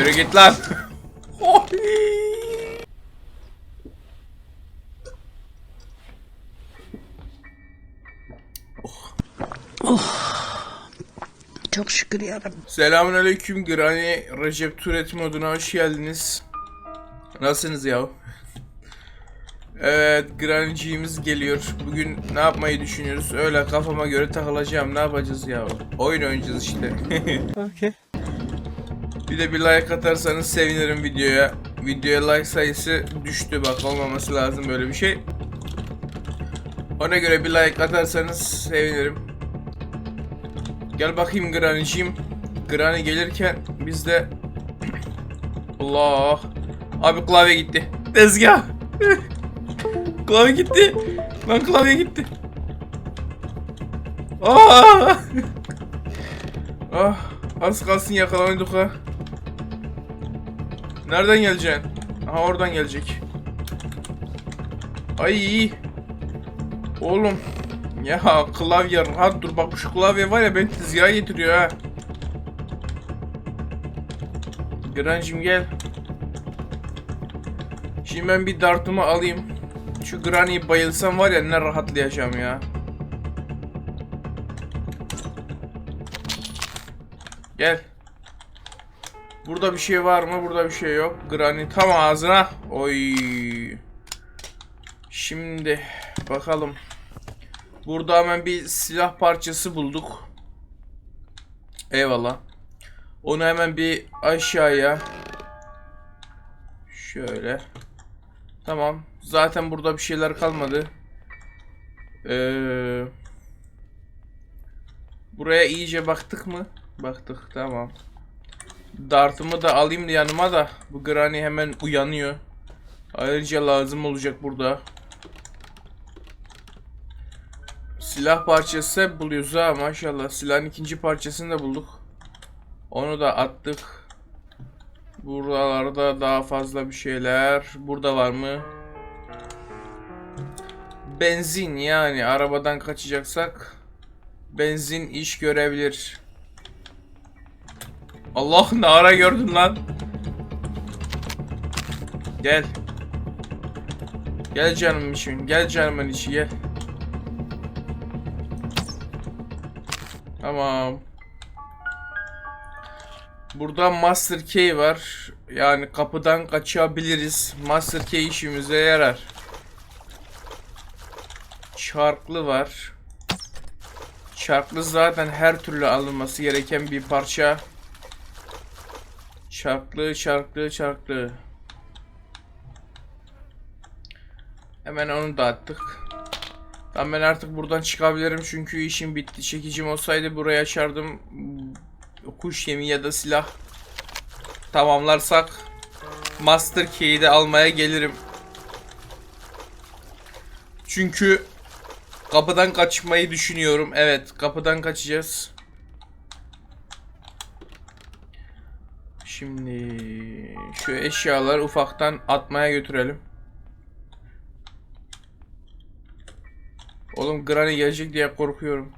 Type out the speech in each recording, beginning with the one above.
Yürü git lan. Çok şükür yarabbim. Selamünaleyküm Granny Recep Turet moduna hoş geldiniz. Nasılsınız ya? Evet Granny'ciğimiz geliyor. Bugün ne yapmayı düşünüyoruz? Öyle kafama göre takılacağım. Ne yapacağız ya? Oyun oynayacağız işte. Okay. Bir de bir like atarsanız sevinirim videoya. Videoya like sayısı düştü bak olmaması lazım böyle bir şey. Ona göre bir like atarsanız sevinirim. Gel bakayım Granny'ciğim. Granny gelirken biz de... Allah. Abi klavye gitti. Tezgah. klavye gitti. Lan klavye gitti. Aa! ah, az kalsın yakalanıyorduk ha. Nereden geleceksin? Aha oradan gelecek. Ay. Oğlum. Ya klavye rahat dur bak şu klavye var ya beni tezgaha getiriyor ha. Grancım gel. Şimdi ben bir dartımı alayım. Şu Granny'yi bayılsam var ya ne rahatlayacağım ya. Gel. Burada bir şey var mı? Burada bir şey yok. Granny tam ağzına. Oy. Şimdi bakalım. Burada hemen bir silah parçası bulduk. Eyvallah. Onu hemen bir aşağıya. Şöyle. Tamam. Zaten burada bir şeyler kalmadı. Ee, buraya iyice baktık mı? Baktık. Tamam. Dartımı da alayım da yanıma da. Bu Granny hemen uyanıyor. Ayrıca lazım olacak burada. Silah parçası hep buluyoruz ha maşallah. Silahın ikinci parçasını da bulduk. Onu da attık. Buralarda daha fazla bir şeyler. Burada var mı? Benzin yani arabadan kaçacaksak benzin iş görebilir. Allah ne ara gördün lan? Gel. Gel canım için. Gel canımın içi gel. Tamam. Burada Master Key var. Yani kapıdan kaçabiliriz. Master Key işimize yarar. Çarklı var. Çarklı zaten her türlü alınması gereken bir parça. Çarklı, çarklı, çarklı. Hemen onu da attık. Tamam ben artık buradan çıkabilirim çünkü işim bitti. Çekicim olsaydı burayı açardım. Kuş yemi ya da silah tamamlarsak Master Key'i de almaya gelirim. Çünkü kapıdan kaçmayı düşünüyorum. Evet kapıdan kaçacağız. Şimdi şu eşyaları ufaktan atmaya götürelim. Oğlum Granny gelecek diye korkuyorum.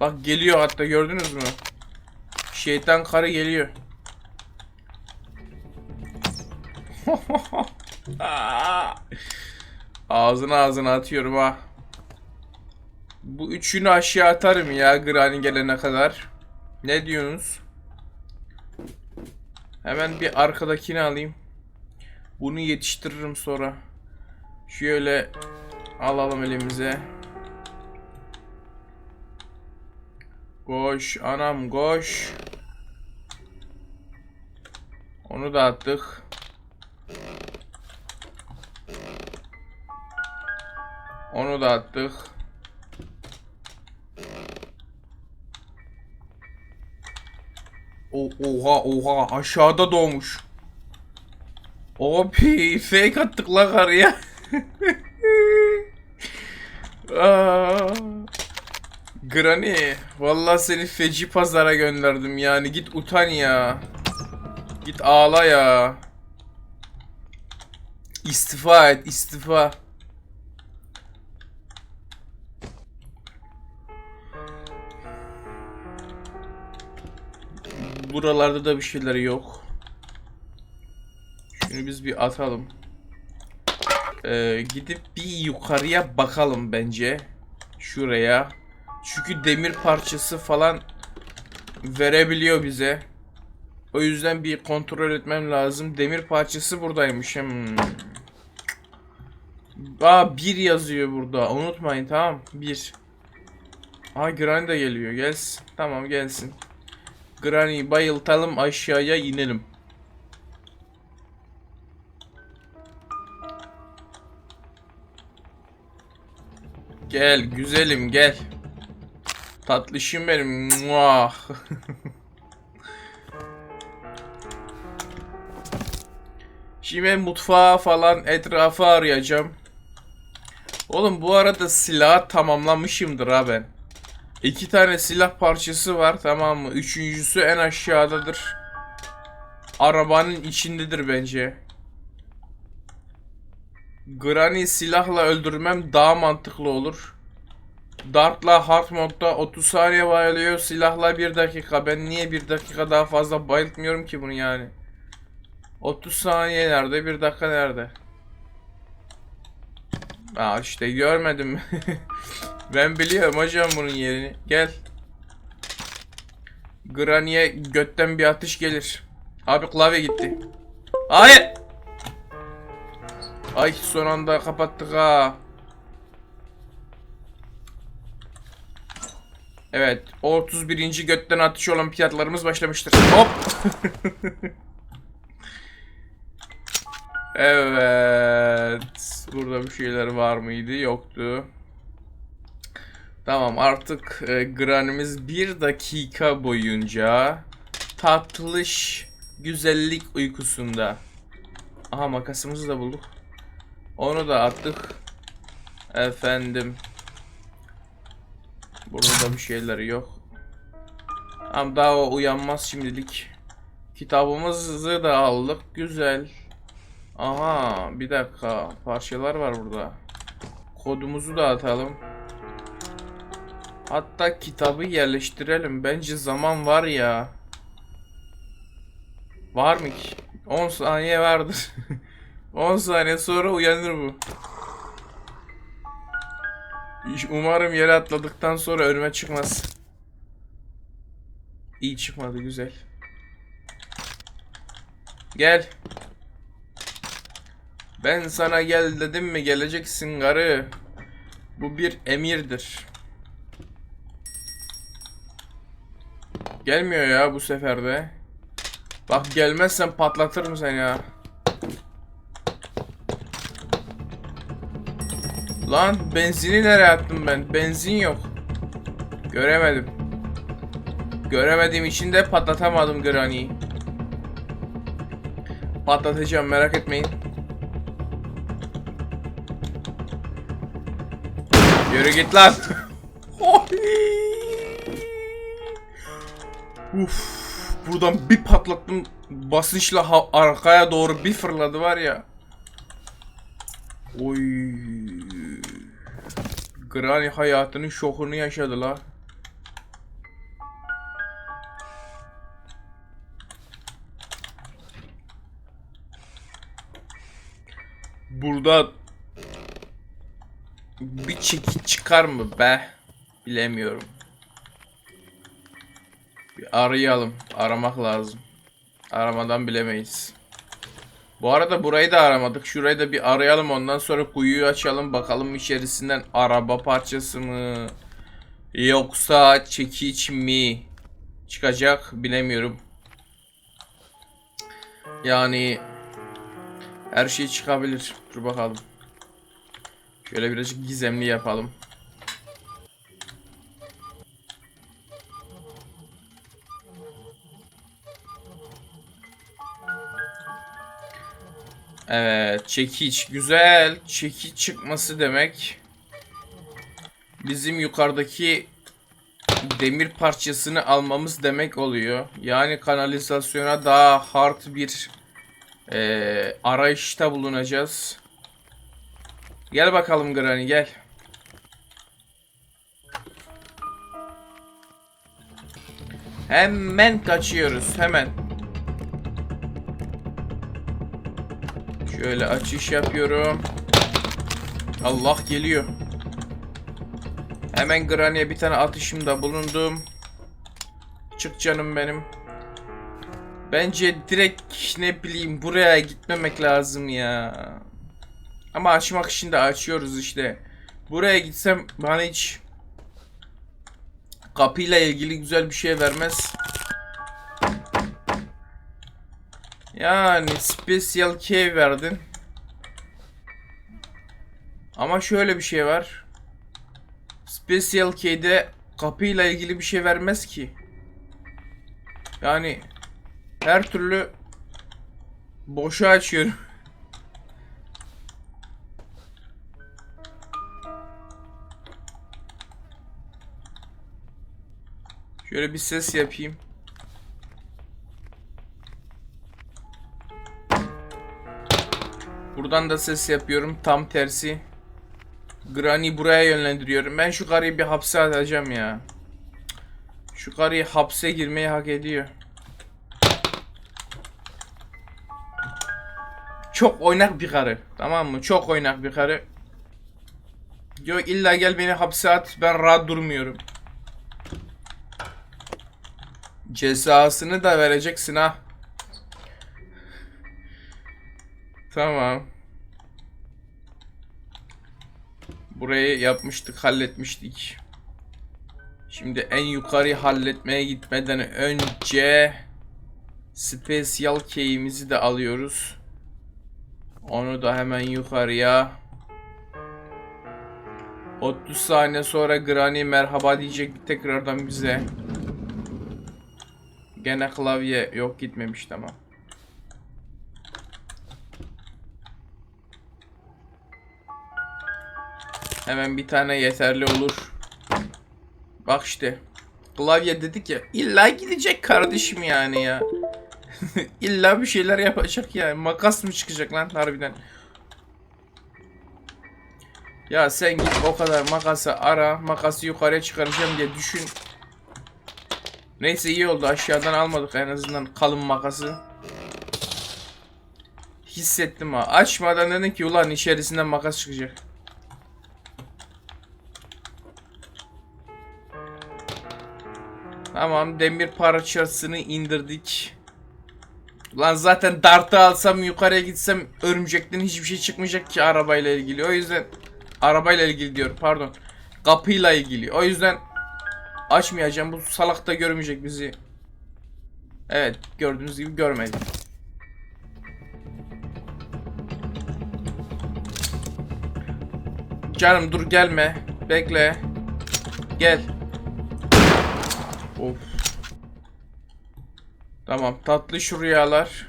Bak geliyor hatta gördünüz mü? Şeytan karı geliyor. ağzına ağzına atıyorum ha. Bu üçünü aşağı atarım ya Granny gelene kadar. Ne diyorsunuz? Hemen bir arkadakini alayım. Bunu yetiştiririm sonra. Şöyle alalım elimize. Koş anam koş. Onu da attık. Onu da attık. O oha oha aşağıda doğmuş. Abi fake attık la karıya. Granny, vallahi seni feci pazara gönderdim yani git utan ya. Git ağla ya. İstifa et, istifa. Buralarda da bir şeyler yok. Şunu biz bir atalım. Ee, gidip bir yukarıya bakalım bence. Şuraya. Çünkü demir parçası falan verebiliyor bize. O yüzden bir kontrol etmem lazım. Demir parçası buradaymış. Hmm. Aa bir yazıyor burada. Unutmayın tamam. Bir. Aa Granny de geliyor. Gelsin. Tamam gelsin. Granny'yi bayıltalım aşağıya inelim. Gel güzelim gel. Tatlışım benim. Muah. Şimdi ben mutfağı falan etrafı arayacağım. Oğlum bu arada silahı tamamlamışımdır ha ben. İki tane silah parçası var tamam mı? Üçüncüsü en aşağıdadır. Arabanın içindedir bence. Granny silahla öldürmem daha mantıklı olur. Dart'la hard modda 30 saniye bayılıyor. Silahla 1 dakika. Ben niye 1 dakika daha fazla bayıltmıyorum ki bunu yani. 30 saniye nerede? 1 dakika nerede? Aa işte görmedim. ben biliyorum hocam bunun yerini. Gel. Granny'e götten bir atış gelir. Abi klavye gitti. Hayır. Ay son anda kapattık ha. Evet, 31. götten atış olan fiyatlarımız başlamıştır. Hop. evet. Burada bir şeyler var mıydı? Yoktu. Tamam artık e, Granny'miz bir dakika boyunca tatlış güzellik uykusunda. Aha makasımızı da bulduk. Onu da attık. Efendim. Burada da bir şeyler yok. Ama daha o uyanmaz şimdilik. Kitabımızı da aldık. Güzel. Aha bir dakika. Parçalar var burada. Kodumuzu da atalım. Hatta kitabı yerleştirelim. Bence zaman var ya. Var mı ki? 10 saniye vardır. 10 saniye sonra uyanır bu. Umarım yere atladıktan sonra önüme çıkmaz. İyi çıkmadı güzel. Gel. Ben sana gel dedim mi geleceksin karı. Bu bir emirdir. Gelmiyor ya bu sefer de. Bak gelmezsen patlatırım seni ya. Lan benzini nereye attım ben? Benzin yok. Göremedim. Göremediğim için de patlatamadım Granny'yi. Patlatacağım merak etmeyin. Yürü git lan. Uf, buradan bir patlattım basınçla arkaya doğru bir fırladı var ya. Oy. Granny hayatının şokunu yaşadı la. Burada bir çekiç çıkar mı be? Bilemiyorum. Bir arayalım. Aramak lazım. Aramadan bilemeyiz. Bu arada burayı da aramadık. Şurayı da bir arayalım. Ondan sonra kuyuyu açalım. Bakalım içerisinden araba parçası mı? Yoksa çekiç mi? Çıkacak bilemiyorum. Yani her şey çıkabilir. Dur bakalım. Şöyle birazcık gizemli yapalım. Çekiç güzel. Çekiç çıkması demek bizim yukarıdaki demir parçasını almamız demek oluyor. Yani kanalizasyona daha hard bir eee, arayışta bulunacağız. Gel bakalım Granny gel. Hemen kaçıyoruz hemen. Şöyle açış yapıyorum. Allah geliyor. Hemen Granny'e bir tane atışımda bulundum. Çık canım benim. Bence direkt ne bileyim buraya gitmemek lazım ya. Ama açmak için de açıyoruz işte. Buraya gitsem bana hiç kapıyla ilgili güzel bir şey vermez. Yani special key verdin. Ama şöyle bir şey var. Special key'de kapıyla ilgili bir şey vermez ki. Yani her türlü boşa açıyorum. Şöyle bir ses yapayım. Buradan da ses yapıyorum. Tam tersi. Granny buraya yönlendiriyorum. Ben şu karıyı bir hapse atacağım ya. Şu karıyı hapse girmeyi hak ediyor. Çok oynak bir karı. Tamam mı? Çok oynak bir karı. Yok illa gel beni hapse at. Ben rahat durmuyorum. Cezasını da vereceksin ha. Tamam. Burayı yapmıştık, halletmiştik. Şimdi en yukarı halletmeye gitmeden önce Special key'imizi de alıyoruz. Onu da hemen yukarıya 30 saniye sonra Granny merhaba diyecek tekrardan bize. Gene klavye yok gitmemiş tamam. Hemen bir tane yeterli olur. Bak işte. Klavye dedik ya. illa gidecek kardeşim yani ya. illa bir şeyler yapacak yani. Makas mı çıkacak lan harbiden. Ya sen git o kadar makası ara. Makası yukarıya çıkaracağım diye düşün. Neyse iyi oldu aşağıdan almadık en azından kalın makası. Hissettim ha. Açmadan dedim ki ulan içerisinden makas çıkacak. Tamam demir parçasını indirdik. Lan zaten dartı alsam yukarıya gitsem örümcekten hiçbir şey çıkmayacak ki arabayla ilgili. O yüzden arabayla ilgili diyorum pardon. Kapıyla ilgili. O yüzden açmayacağım. Bu salak da görmeyecek bizi. Evet gördüğünüz gibi görmedi. Canım dur gelme. Bekle. Gel. Tamam tatlı şu rüyalar.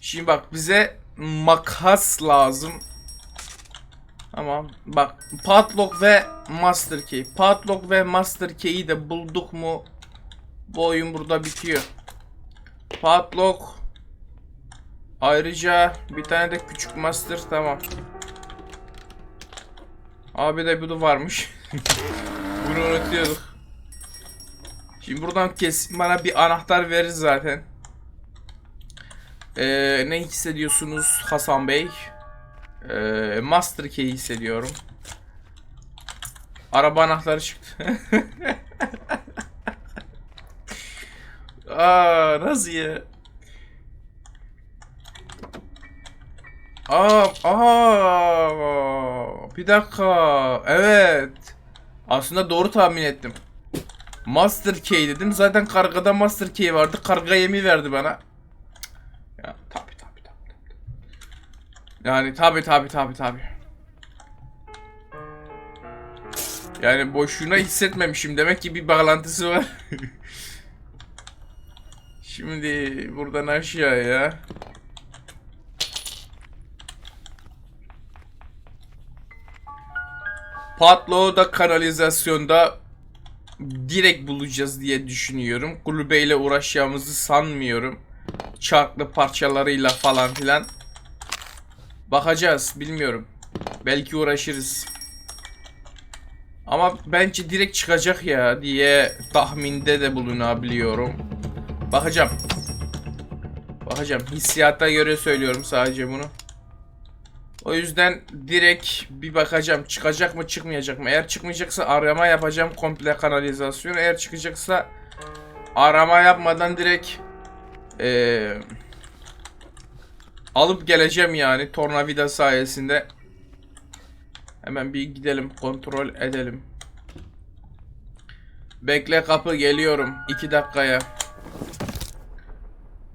Şimdi bak bize makas lazım. Tamam bak padlock ve master key. Padlock ve master key'i de bulduk mu bu oyun burada bitiyor. Padlock Ayrıca bir tane de küçük master tamam. Abi de bu da varmış. Bunu unutuyorduk. Şimdi buradan kesin bana bir anahtar verir zaten. Ee, ne hissediyorsunuz Hasan Bey? Ee, Master Key hissediyorum. Araba anahtarı çıktı. Aa nasıl ya? Aa, aa, bir dakika. Evet. Aslında doğru tahmin ettim. Master Key dedim. Zaten kargada Master Key vardı. Karga yemi verdi bana. Ya tabi tabi tabi. Yani tabi tabi tabi tabi. Yani boşuna hissetmemişim. Demek ki bir bağlantısı var. Şimdi buradan aşağıya. Patloğu da kanalizasyonda direkt bulacağız diye düşünüyorum. Kulübeyle uğraşacağımızı sanmıyorum. Çarklı parçalarıyla falan filan. Bakacağız bilmiyorum. Belki uğraşırız. Ama bence direkt çıkacak ya diye tahminde de bulunabiliyorum. Bakacağım. Bakacağım. Hissiyata göre söylüyorum sadece bunu. O yüzden direkt bir bakacağım. Çıkacak mı çıkmayacak mı? Eğer çıkmayacaksa arama yapacağım. Komple kanalizasyon. Eğer çıkacaksa arama yapmadan direkt eee, alıp geleceğim yani. Tornavida sayesinde. Hemen bir gidelim. Kontrol edelim. Bekle kapı geliyorum. 2 dakikaya.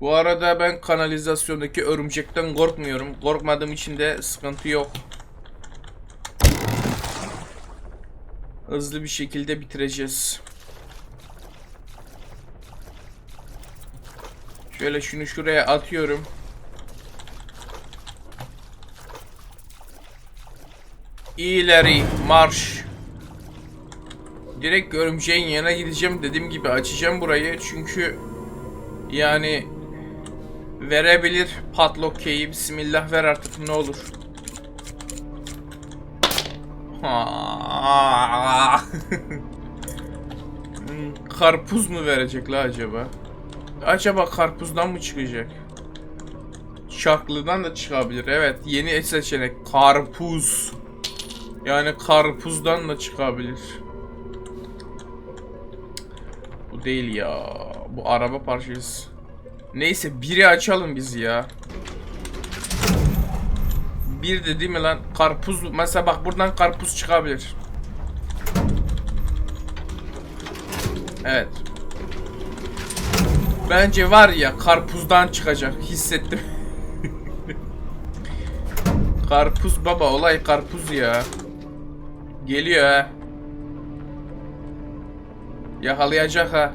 Bu arada ben kanalizasyondaki örümcekten korkmuyorum. Korkmadığım için de sıkıntı yok. Hızlı bir şekilde bitireceğiz. Şöyle şunu şuraya atıyorum. İleri marş. Direkt örümceğin yanına gideceğim. Dediğim gibi açacağım burayı. Çünkü yani verebilir padlock key'i. Bismillah ver artık ne olur. Karpuz mu verecek la acaba? Acaba karpuzdan mı çıkacak? Şarklıdan da çıkabilir. Evet, yeni seçenek karpuz. Yani karpuzdan da çıkabilir. Bu değil ya. Bu araba parçası. Neyse biri açalım biz ya. Bir de değil mi lan? Karpuz. Mesela bak buradan karpuz çıkabilir. Evet. Bence var ya karpuzdan çıkacak. Hissettim. karpuz baba olay karpuz ya. Geliyor ha. Yakalayacak ha.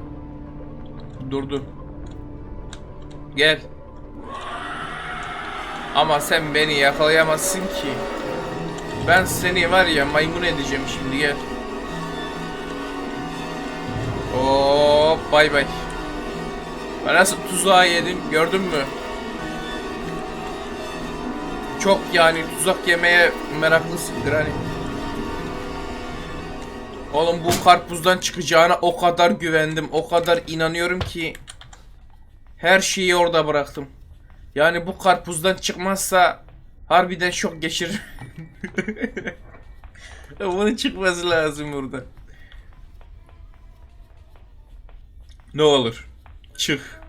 Durdu. Gel. Ama sen beni yakalayamazsın ki. Ben seni var ya maymun edeceğim şimdi gel. Hop bay bay. Ben nasıl tuzağa yedim gördün mü? Çok yani tuzak yemeye meraklısın Granny. Oğlum bu karpuzdan çıkacağına o kadar güvendim, o kadar inanıyorum ki her şeyi orada bıraktım. Yani bu karpuzdan çıkmazsa harbiden şok geçirir. Bunun çıkması lazım burada. Ne olur. Çık.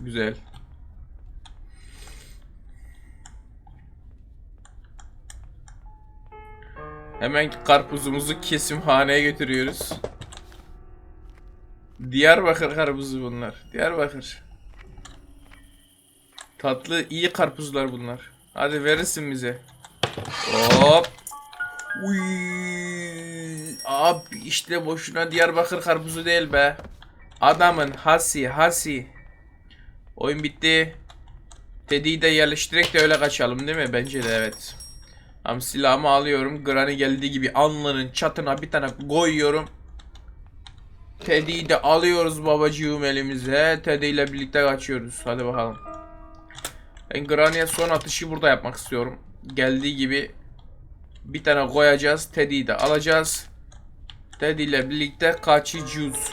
Güzel. Hemen karpuzumuzu kesimhaneye götürüyoruz. Diyarbakır karpuzu bunlar. Diyarbakır. Tatlı iyi karpuzlar bunlar. Hadi verirsin bize. Hop. Uy. Abi işte boşuna Diyarbakır karpuzu değil be. Adamın hasi hasi. Oyun bitti. Teddy'yi de yerleştirerek de öyle kaçalım değil mi? Bence de evet. Tam silahımı alıyorum. Granny geldiği gibi alnının çatına bir tane koyuyorum. Teddy'yi de alıyoruz babacığım elimize. Teddy ile birlikte kaçıyoruz. Hadi bakalım. Ben Granny'e son atışı burada yapmak istiyorum. Geldiği gibi bir tane koyacağız. Teddy'yi de alacağız. Teddy ile birlikte kaçacağız.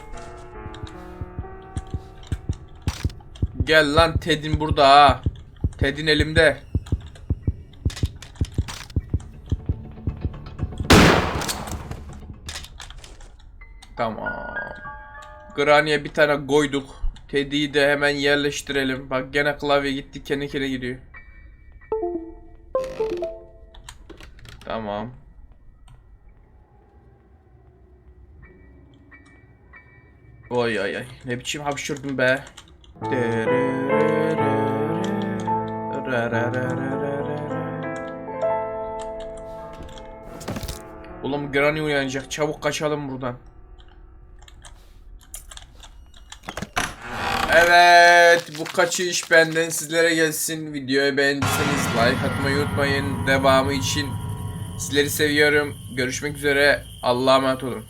Gel lan Ted'in burada ha. Ted'in elimde. Tamam. Granny'e bir tane koyduk. Teddy'yi de hemen yerleştirelim. Bak gene klavye gitti kendi kendine gidiyor. Tamam. Oy ay ay. Ne biçim hapşırdım be. Oğlum Granny uyanacak. Çabuk kaçalım buradan. Evet, bu kaçış benden sizlere gelsin. Videoyu beğendiyseniz like atmayı unutmayın. Devamı için sizleri seviyorum. Görüşmek üzere. Allah'a emanet olun.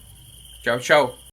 Ciao ciao.